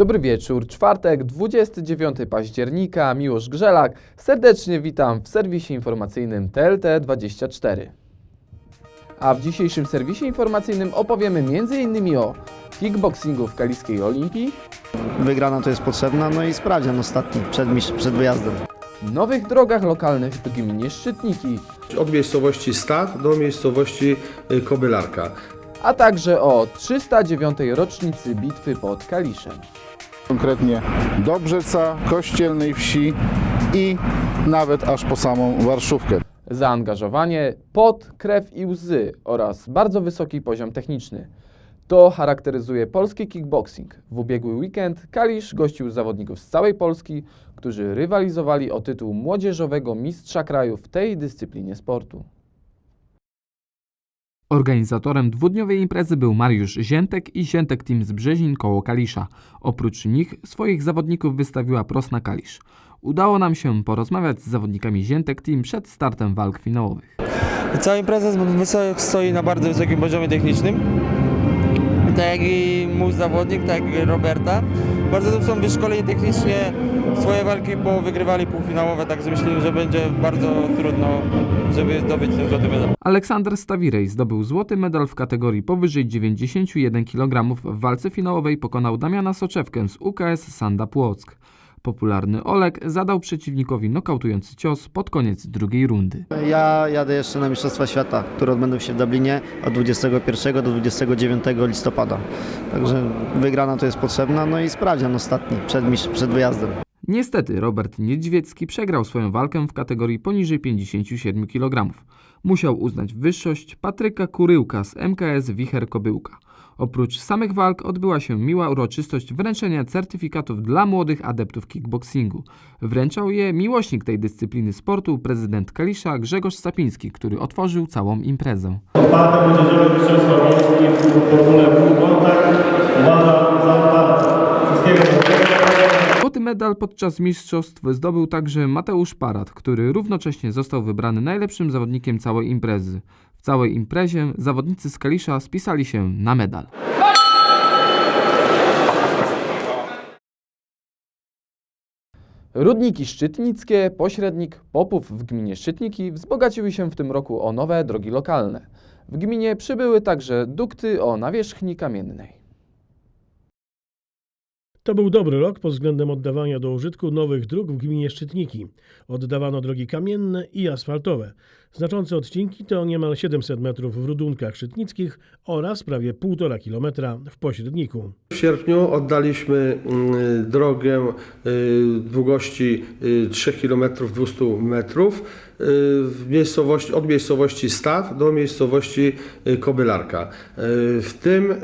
Dobry wieczór, czwartek, 29 października, Miłosz Grzelak. Serdecznie witam w serwisie informacyjnym TLT24. A w dzisiejszym serwisie informacyjnym opowiemy m.in. o kickboxingu w Kaliskiej Olimpii, Wygrana to jest potrzebna, no i sprawdzian ostatni przed, przed wyjazdem. nowych drogach lokalnych w gminie Szczytniki, Od miejscowości Staw do miejscowości y, Kobylarka. a także o 309 rocznicy bitwy pod Kaliszem. Konkretnie do Brzeca, Kościelnej Wsi i nawet aż po samą Warszówkę. Zaangażowanie, pot, krew i łzy oraz bardzo wysoki poziom techniczny. To charakteryzuje polski kickboxing. W ubiegły weekend Kalisz gościł zawodników z całej Polski, którzy rywalizowali o tytuł młodzieżowego mistrza kraju w tej dyscyplinie sportu. Organizatorem dwudniowej imprezy był Mariusz Ziętek i Ziętek Team z Brzezin koło Kalisza. Oprócz nich swoich zawodników wystawiła Prosna Kalisz. Udało nam się porozmawiać z zawodnikami Ziętek Team przed startem walk finałowych. Cała impreza stoi na bardzo wysokim poziomie technicznym. Tak jak i mój zawodnik, tak jak Roberta. Bardzo dobrze są wyszkoleni technicznie. Swoje walki po wygrywali półfinałowe, także myślę, że będzie bardzo trudno, żeby zdobyć ten złoty medal. Aleksander Stawirej zdobył złoty medal w kategorii powyżej 91 kg. W walce finałowej pokonał Damiana Soczewkę z UKS Sanda Płock. Popularny Olek zadał przeciwnikowi nokautujący cios pod koniec drugiej rundy. Ja jadę jeszcze na Mistrzostwa Świata, które odbędą się w Dublinie od 21 do 29 listopada. Także wygrana to jest potrzebna, no i sprawdzian ostatni przed, przed wyjazdem. Niestety Robert Niedźwiecki przegrał swoją walkę w kategorii poniżej 57 kg. Musiał uznać wyższość Patryka Kuryłka z MKS Wicher Kobyłka. Oprócz samych walk odbyła się miła uroczystość wręczenia certyfikatów dla młodych adeptów kickboxingu. Wręczał je miłośnik tej dyscypliny sportu, prezydent Kalisza Grzegorz Sapiński, który otworzył całą imprezę. Otwarte młodzieżowe mistrzostwa w formule za otwarte. Złoty medal podczas mistrzostw zdobył także Mateusz Parat, który równocześnie został wybrany najlepszym zawodnikiem całej imprezy. W całej imprezie zawodnicy z Kalisza spisali się na medal. Rudniki Szczytnickie, pośrednik Popów w gminie Szczytniki wzbogaciły się w tym roku o nowe drogi lokalne. W gminie przybyły także dukty o nawierzchni kamiennej. To był dobry rok pod względem oddawania do użytku nowych dróg w gminie Szczytniki. Oddawano drogi kamienne i asfaltowe. Znaczące odcinki to niemal 700 metrów w Rudunkach Szczytnickich oraz prawie 1,5 kilometra w Pośredniku. W sierpniu oddaliśmy mm, drogę y, długości y, 3 km 200 metrów y, w miejscowości, od miejscowości Staw do miejscowości y, Kobylarka. W tym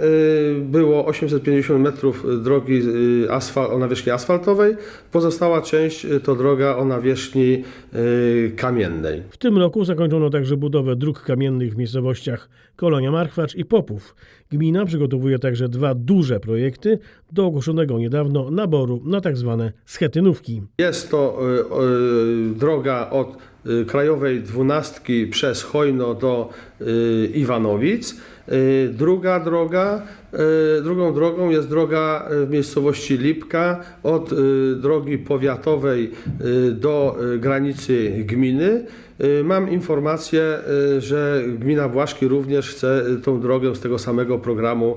było 850 metrów drogi asfal, o nawierzchni asfaltowej, pozostała część y, to droga o nawierzchni y, kamiennej. W tym roku zakończono także budowę dróg kamiennych w miejscowościach Kolonia Marchwacz i Popów. Gmina przygotowuje także dwa duże projekty do ogłoszonego niedawno naboru na tzw. schetynówki. Jest to y, droga od krajowej dwunastki przez Chojno do Iwanowic. Y, Druga droga, y, drugą drogą jest droga y, w miejscowości Lipka od drogi powiatowej do granicy gminy. Mam informację, że gmina Błaszki również chce tą drogę z tego samego programu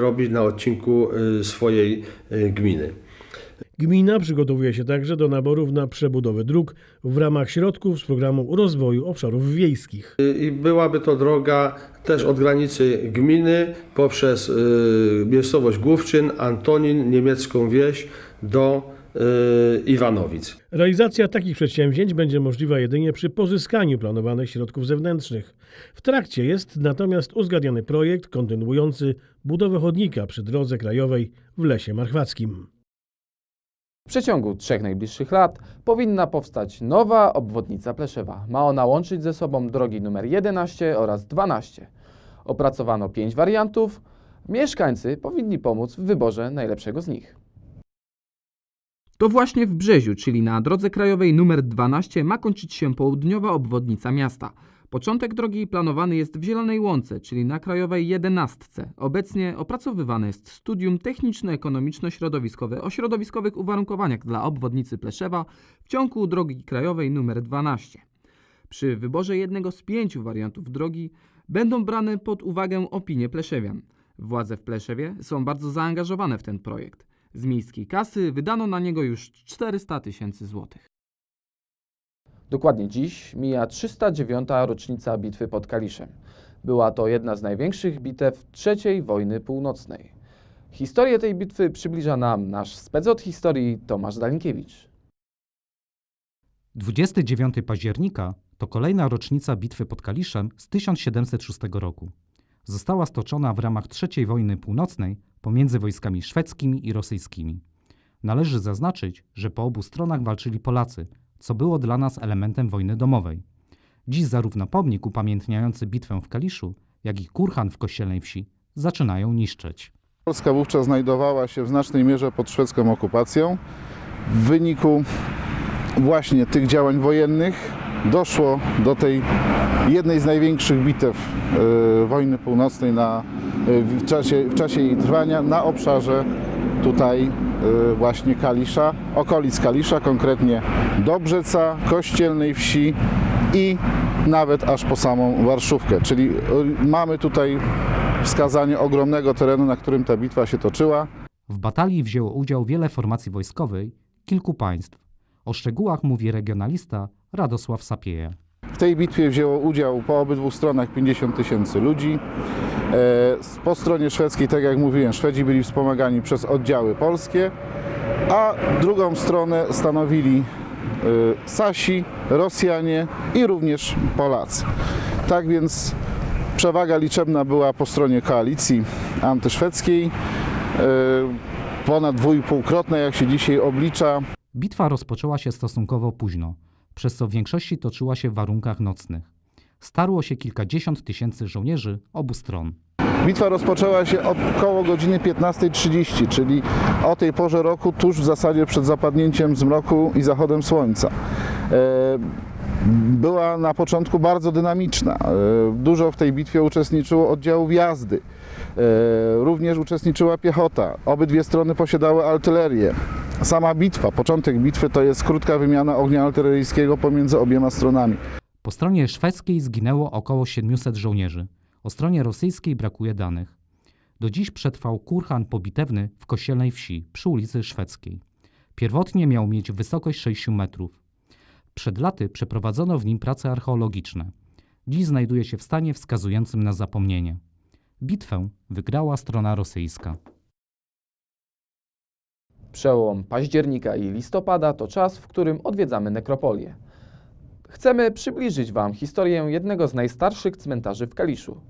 robić na odcinku swojej gminy. Gmina przygotowuje się także do naborów na przebudowę dróg w ramach środków z programu rozwoju obszarów wiejskich. I byłaby to droga też od granicy gminy poprzez y, miejscowość Główczyn, Antonin, niemiecką wieś do y, Iwanowic. Realizacja takich przedsięwzięć będzie możliwa jedynie przy pozyskaniu planowanych środków zewnętrznych. W trakcie jest natomiast uzgadniany projekt kontynuujący budowę chodnika przy drodze krajowej w Lesie Marchwackim. W przeciągu trzech najbliższych lat powinna powstać nowa obwodnica Pleszewa. Ma ona łączyć ze sobą drogi numer 11 oraz 12. Opracowano pięć wariantów. Mieszkańcy powinni pomóc w wyborze najlepszego z nich. To właśnie w Brzeziu, czyli na drodze krajowej numer 12 ma kończyć się południowa obwodnica miasta. Początek drogi planowany jest w Zielonej Łące, czyli na Krajowej 11. Obecnie opracowywane jest studium techniczno-ekonomiczno-środowiskowe o środowiskowych uwarunkowaniach dla obwodnicy Pleszewa w ciągu drogi krajowej nr 12. Przy wyborze jednego z pięciu wariantów drogi będą brane pod uwagę opinie pleszewian. Władze w Pleszewie są bardzo zaangażowane w ten projekt. Z miejskiej kasy wydano na niego już 400 tysięcy złotych. Dokładnie dziś mija 309. rocznica bitwy pod Kaliszem. Była to jedna z największych bitew III wojny północnej. Historię tej bitwy przybliża nam nasz spec od historii Tomasz Dalinkiewicz. 29 października to kolejna rocznica bitwy pod Kaliszem z 1706 roku. Została stoczona w ramach III wojny północnej pomiędzy wojskami szwedzkimi i rosyjskimi. Należy zaznaczyć, że po obu stronach walczyli Polacy, co było dla nas elementem wojny domowej. Dziś zarówno pomnik upamiętniający bitwę w Kaliszu, jak i kurhan w kościelnej wsi zaczynają niszczyć. Polska wówczas znajdowała się w znacznej mierze pod szwedzką okupacją. W wyniku właśnie tych działań wojennych doszło do tej jednej z największych bitew e, wojny północnej na, e, w, czasie, w czasie jej trwania na obszarze tutaj e, właśnie Kalisza, okolic Kalisza, konkretnie Dobrzeca, Kościelnej Wsi i nawet aż po samą Warszówkę. Czyli e, mamy tutaj wskazanie ogromnego terenu, na którym ta bitwa się toczyła. W batalii wzięło udział wiele formacji wojskowych kilku państw. O szczegółach mówi regionalista Radosław Sapieje. W tej bitwie wzięło udział po obydwu stronach 50 tysięcy ludzi. E, Po stronie szwedzkiej, tak jak mówiłem, Szwedzi byli wspomagani przez oddziały polskie, a drugą stronę stanowili e, Sasi, Rosjanie i również Polacy. Tak więc przewaga liczebna była po stronie koalicji antyszwedzkiej, e, ponad dwójpółkrotna, jak się dzisiaj oblicza. Bitwa rozpoczęła się stosunkowo późno, przez co w większości toczyła się w warunkach nocnych. Starło się kilkadziesiąt tysięcy żołnierzy obu stron. Bitwa rozpoczęła się około godziny 15.30, czyli o tej porze roku, tuż w zasadzie przed zapadnięciem zmroku i zachodem słońca. E, Była na początku bardzo dynamiczna. E, Dużo w tej bitwie uczestniczyło oddziałów jazdy. E, Również uczestniczyła piechota. Obydwie strony posiadały artylerię. Sama bitwa, początek bitwy to jest krótka wymiana ognia artyleryjskiego pomiędzy obiema stronami. Po stronie szwedzkiej zginęło około 700 żołnierzy. O stronie rosyjskiej brakuje danych. Do dziś przetrwał kurhan pobitewny w kościelnej wsi przy ulicy Szwedzkiej. Pierwotnie miał mieć wysokość 6 metrów. Przed laty przeprowadzono w nim prace archeologiczne. Dziś znajduje się w stanie wskazującym na zapomnienie. Bitwę wygrała strona rosyjska. Przełom października i listopada to czas, w którym odwiedzamy nekropolię. Chcemy przybliżyć Wam historię jednego z najstarszych cmentarzy w Kaliszu.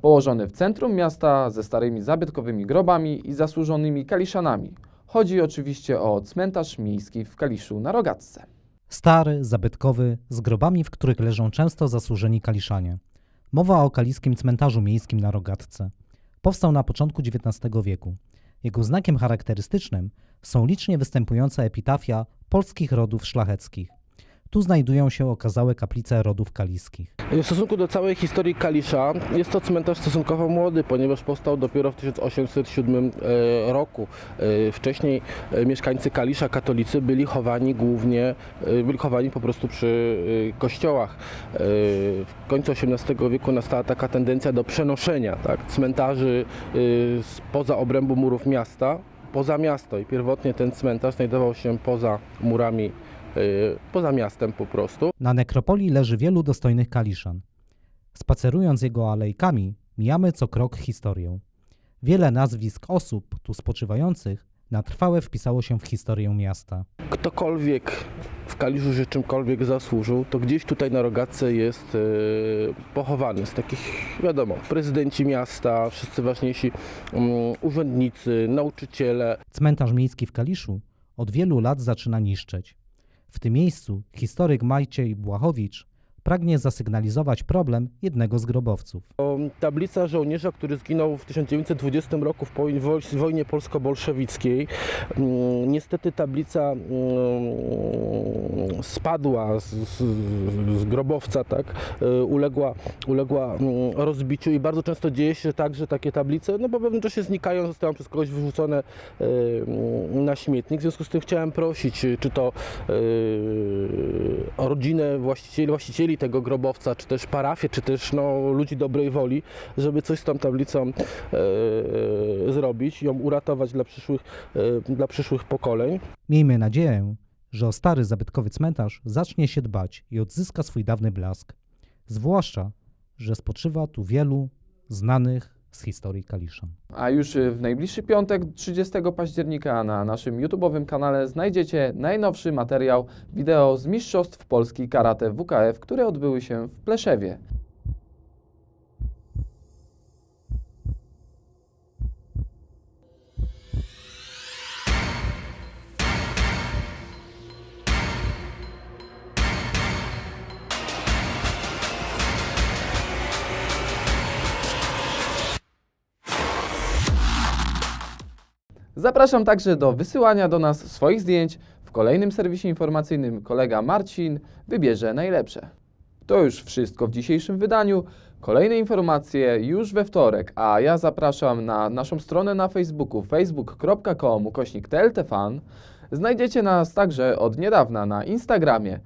Położony w centrum miasta ze starymi zabytkowymi grobami i zasłużonymi kaliszanami. Chodzi oczywiście o cmentarz miejski w Kaliszu na Rogatce. Stary, zabytkowy, z grobami, w których leżą często zasłużeni kaliszanie. Mowa o kaliskim cmentarzu miejskim na Rogatce. Powstał na początku XIX wieku. Jego znakiem charakterystycznym są licznie występujące epitafia polskich rodów szlacheckich. Tu znajdują się okazałe kaplice rodów kaliskich. W stosunku do całej historii Kalisza jest to cmentarz stosunkowo młody, ponieważ powstał dopiero w 1807 e, roku. E, Wcześniej e, mieszkańcy Kalisza, katolicy, byli chowani głównie, byli chowani po prostu przy kościołach. W końcu XVIII wieku nastała taka tendencja do przenoszenia tak, cmentarzy spoza obrębu murów miasta, poza miasto i pierwotnie ten cmentarz znajdował się poza murami, e, poza miastem po prostu. Na nekropolii leży wielu dostojnych kaliszan. Spacerując jego alejkami, mijamy co krok historię. Wiele nazwisk osób tu spoczywających na trwałe wpisało się w historię miasta. ktokolwiek w Kaliszu się czymkolwiek zasłużył, to gdzieś tutaj na Rogatce jest e, pochowany. Z takich, wiadomo, prezydenci miasta, wszyscy ważniejsi mm, urzędnicy, nauczyciele. Cmentarz miejski w Kaliszu od wielu lat zaczyna niszczeć. W tym miejscu historyk Maciej Błachowicz pragnie zasygnalizować problem jednego z grobowców. Tablica żołnierza, który zginął w 1920 roku w woj- woj- wojnie polsko-bolszewickiej. Mm, Niestety tablica mm, spadła z, z, grobowca, tak? E, uległa, uległa mm, rozbiciu i bardzo często dzieje się tak, że takie tablice no, po pewnym czasie znikają, zostają przez kogoś wyrzucone e, na śmietnik. W związku z tym chciałem prosić, czy to e, rodzinę właścicieli, właścicieli tego grobowca, czy też parafię, czy też no, ludzi dobrej woli, żeby coś z tą tablicą e, zrobić, ją uratować dla przyszłych, e, dla przyszłych pokoleń. Miejmy nadzieję, że o stary zabytkowy cmentarz zacznie się dbać i odzyska swój dawny blask. Zwłaszcza, że spoczywa tu wielu znanych z historii Kalisza. A już w najbliższy piątek, 30 października, na naszym YouTube'owym kanale znajdziecie najnowszy materiał wideo z Mistrzostw Polski Karate WKF, które odbyły się w Pleszewie. Zapraszam także do wysyłania do nas swoich zdjęć. W kolejnym serwisie informacyjnym kolega Marcin wybierze najlepsze. To już wszystko w dzisiejszym wydaniu. Kolejne informacje już we wtorek, a ja zapraszam na naszą stronę na Facebooku facebook.com ukośnik tltfan. Znajdziecie nas także od niedawna na Instagramie.